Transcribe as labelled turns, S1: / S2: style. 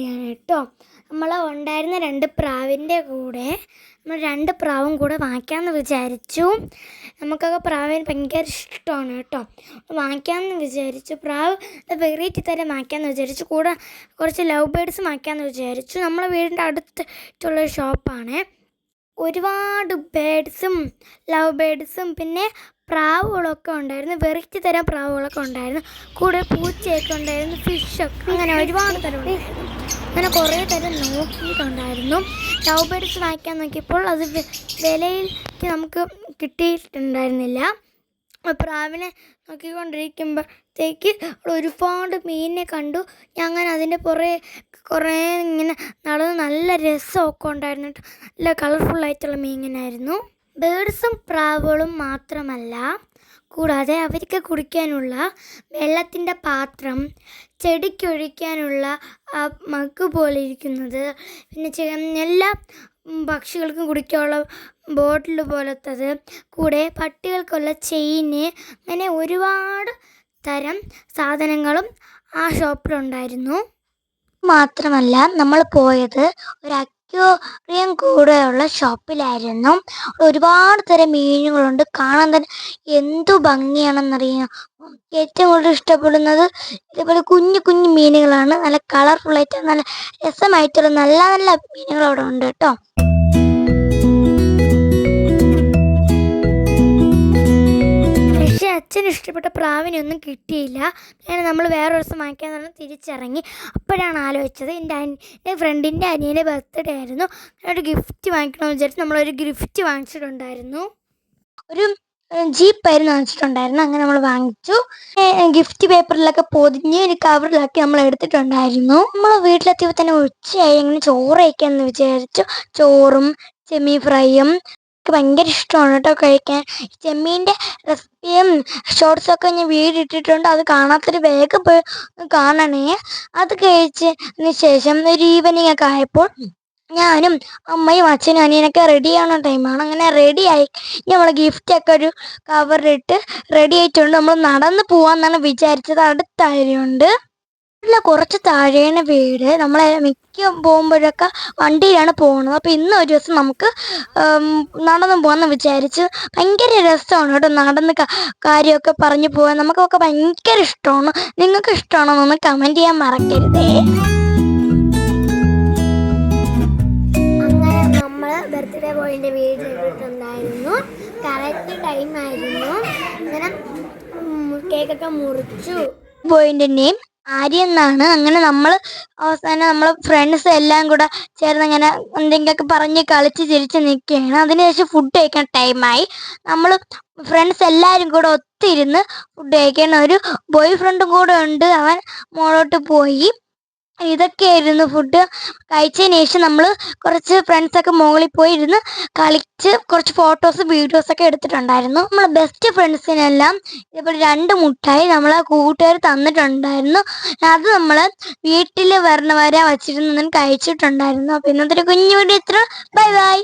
S1: കേട്ടോ നമ്മൾ ഉണ്ടായിരുന്ന രണ്ട് പ്രാവിന്റെ കൂടെ നമ്മൾ രണ്ട് പ്രാവും കൂടെ വാങ്ങിക്കാമെന്ന് വിചാരിച്ചു. നമുക്കൊക്കെ പ്രാവിന് ഭയങ്കര ഇഷ്ടമാണ് കേട്ടോ. വാങ്ങിക്കാമെന്ന് വിചാരിച്ചു. പ്രാവ് വെറൈറ്റി തരം വാങ്ങിക്കാമെന്ന് വിചാരിച്ചു. കൂടെ കുറച്ച് ലവ് ബേഡ്സ് വാങ്ങിക്കാമെന്ന് വിചാരിച്ചു. നമ്മളെ വീടിന്റെ അടുത്തുള്ള ഷോപ്പാണ് ഒരുപാട് ബേഡ്സും ലവ് ബേഡ്സും പിന്നെ പ്രാവുകളൊക്കെ ഉണ്ടായിരുന്നു. വെറൈറ്റി തരം പ്രാവുകളൊക്കെ ഉണ്ടായിരുന്നു. കൂടെ പൂച്ചയൊക്കെ ഉണ്ടായിരുന്നു. ഫിഷൊക്കെ അങ്ങനെ ഒരുപാട് തരം ഉണ്ടായിരുന്നു. അങ്ങനെ കുറേ പേര് നോക്കിയിട്ടുണ്ടായിരുന്നു. ലവ് ബേഡ്സ് വാങ്ങിക്കാൻ നോക്കിയപ്പോൾ അത് വിലയിൽ നമുക്ക് കിട്ടിയിട്ടുണ്ടായിരുന്നില്ല. പ്രാവിനെ നോക്കിക്കൊണ്ടിരിക്കുമ്പോഴത്തേക്ക് ഒരുപാട് മീനിനെ കണ്ടു. ഞങ്ങൾ അതിന്റെ പുറേ കുറേ ഇങ്ങനെ നടന്ന് നല്ല രസമൊക്കെ ഉണ്ടായിരുന്നു. നല്ല കളർഫുള്ളായിട്ടുള്ള മീനിനായിരുന്നു ബേഡ്സും പ്രാവുകളും മാത്രമല്ല കൂടാതെ അവർക്ക് കുടിക്കാനുള്ള വെള്ളത്തിന്റെ പാത്രം ചെടിക്കൊഴിക്കാനുള്ള മഗ് പോലെ ഇരിക്കുന്നത്. പിന്നെ എല്ലാ പക്ഷികൾക്കും കുടിക്കാനുള്ള ബോട്ടിൽ പോലത്തത്. കൂടെ പട്ടികൾക്കുള്ള ചെയിന് അങ്ങനെ ഒരുപാട് തരം സാധനങ്ങളും ആ ഷോപ്പിലുണ്ടായിരുന്നു. മാത്രമല്ല നമ്മൾ പോയത് ഒരു അക്വേറിയം കൂടെയുള്ള ഷോപ്പിലായിരുന്നു. ഒരുപാട് തരം മീനുകളുണ്ട്. കാണാൻ തന്നെ എന്തു ഭംഗിയാണെന്നറിയാം ഏറ്റവും കൂടുതൽ ഇഷ്ടപ്പെടുന്നത് ഇതേപോലെ കുഞ്ഞു കുഞ്ഞു മീനുകളാണ്. നല്ല കളർഫുൾ ആയിട്ട് നല്ല രസമായിട്ടുള്ള നല്ല നല്ല മീനുകൾ അവിടെ ഉണ്ട് കേട്ടോ. അച്ഛന് ഇഷ്ടപ്പെട്ട പ്രാവിനൊന്നും കിട്ടിയില്ല. അങ്ങനെ നമ്മൾ വേറെ ദിവസം വാങ്ങിക്കാൻ പറഞ്ഞ് തിരിച്ചിറങ്ങി. അപ്പോഴാണ് ആലോചിച്ചത് എന്റെ എന്റെ ഫ്രണ്ടിന്റെ അനിയന്റെ ബർത്ത്ഡേ ആയിരുന്നു. ഒരു ഗിഫ്റ്റ് വാങ്ങിക്കണമെന്ന് വിചാരിച്ച് നമ്മളൊരു ഗിഫ്റ്റ് വാങ്ങിച്ചിട്ടുണ്ടായിരുന്നു. ഒരു ജീപ്പായിരുന്നു വാങ്ങിച്ചിട്ടുണ്ടായിരുന്നു. അങ്ങനെ നമ്മൾ വാങ്ങിച്ചു. ഗിഫ്റ്റ് പേപ്പറിലൊക്കെ പൊതിഞ്ഞ് ഒരു കവറിലാക്കി നമ്മൾ എടുത്തിട്ടുണ്ടായിരുന്നു. നമ്മൾ വീട്ടിലെത്തിയപ്പോൾ തന്നെ ഉച്ചയായി. അങ്ങനെ ചോറ് കഴിക്കാമെന്ന് വിചാരിച്ചു. ചോറും ചെമ്മീൻ ഫ്രൈയും എനിക്ക് ഭയങ്കര ഇഷ്ടമാണ് കേട്ടോ കഴിക്കാൻ. ചെമ്മീന്റെ റെസിപ്പിയും ഷോർട്സൊക്കെ ഞാൻ വീഡിയോ ഇട്ടിട്ടുണ്ട്. അത് കാണാത്തൊരു വേഗം പോയി കാണണേ. അത് കഴിച്ചതിന് ശേഷം ഒരു ഈവനിങ് ഒക്കെ ആയപ്പോൾ ഞാനും അമ്മയും അച്ഛനും അനിയനൊക്കെ റെഡി ആവുന്ന ടൈമാണ് അങ്ങനെ റെഡി ആയി നമ്മൾ ഗിഫ്റ്റൊക്കെ ഒരു കവറിട്ട് റെഡി ആയിട്ടുണ്ട്. നമ്മൾ നടന്ന് പോവാന്നാണ് വിചാരിച്ചത്. അടുത്തായതുകൊണ്ട് ഇല്ല കുറച്ച് താഴെയാണ് വീട്. നമ്മൾ മിക്ക പോകുമ്പോഴൊക്കെ വണ്ടിയിലാണ് പോകുന്നത് അപ്പോൾ ഇന്ന് ഒരു ദിവസം നമുക്ക് നടന്നു പോകാമെന്ന് വിചാരിച്ച് ഭയങ്കര രസമാണ് കേട്ടോ നടന്ന് കാര്യമൊക്കെ പറഞ്ഞു പോകാൻ നമുക്കൊക്കെ ഭയങ്കര ഇഷ്ടമാണ്. നിങ്ങൾക്ക് ഇഷ്ടമാണോ എന്ന് കമന്റ് ചെയ്യാൻ മറക്കരുതേ. ബർത്ത്ഡേ ബോയിന്റെ വീട് ചെയ്തിട്ടുണ്ടായിരുന്നു കറക്റ്റ് ടൈം ആയിരുന്നു. അങ്ങനെ കേക്കൊക്കെ മുറിച്ചു. ബോയിന്റെ നെയിം ആര്യ എന്നാണ്. അങ്ങനെ നമ്മൾ അവസാനം നമ്മൾ ഫ്രണ്ട്സ് എല്ലാം കൂടെ ചേർന്ന് ഇങ്ങനെ എന്തെങ്കിലുമൊക്കെ പറഞ്ഞ് കളിച്ച് ചിരിച്ച് നിൽക്കുകയാണ് അതിനുശേഷം ഫുഡ് കഴിക്കാൻ ടൈമായി നമ്മൾ ഫ്രണ്ട്സ് എല്ലാവരും കൂടെ ഒത്തിരുന്ന് ഫുഡ് കഴിക്കാൻ ഒരു ബോയ് ഫ്രണ്ടും കൂടെ ഉണ്ട്. അവൻ മോളോട്ട് പോയി. ഇതൊക്കെയായിരുന്നു ഫുഡ് കഴിച്ചതിന് ശേഷം നമ്മൾ കുറച്ച് ഫ്രണ്ട്സൊക്കെ മുകളിൽ പോയി ഇരുന്ന് കളിച്ച് കുറച്ച് ഫോട്ടോസ് വീഡിയോസ് ഒക്കെ എടുത്തിട്ടുണ്ടായിരുന്നു. നമ്മളെ ബെസ്റ്റ് ഫ്രണ്ട്സിനെല്ലാം ഇതേപോലെ രണ്ട് മുട്ടായി നമ്മളെ കൂട്ടുകാർ തന്നിട്ടുണ്ടായിരുന്നു. അത് നമ്മൾ വീട്ടിൽ വരണ വരെ വച്ചിരുന്ന് കഴിച്ചിട്ടുണ്ടായിരുന്നു. അപ്പോൾ ഇന്നത്തെ കുഞ്ഞു വീഡിയോ ഇത്ര. Bye bye